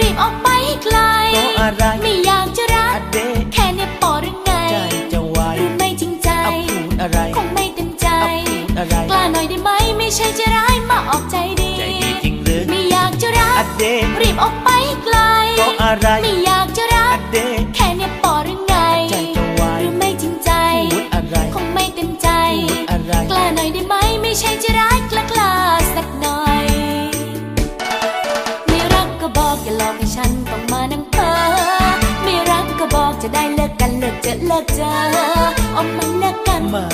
รีบออกไปให้ไกลเพอะไรไม่อยากจะรักแค่เนี่ยปอหรือไงใจจะไหรือไม่จริงใจพูดอะไรคงไม่เต็มใจอะไรกล้าหน่อยได้ไหมไม่ใช่จะร้ายมาออกใจดีใจจริงหรือไม่อยากจะรักรีบออกไปให้ไกลเพอะไรไม่อยาก จะได้เลิกกันเลิกเจอเลิกเจออมมันเลิกกันไม่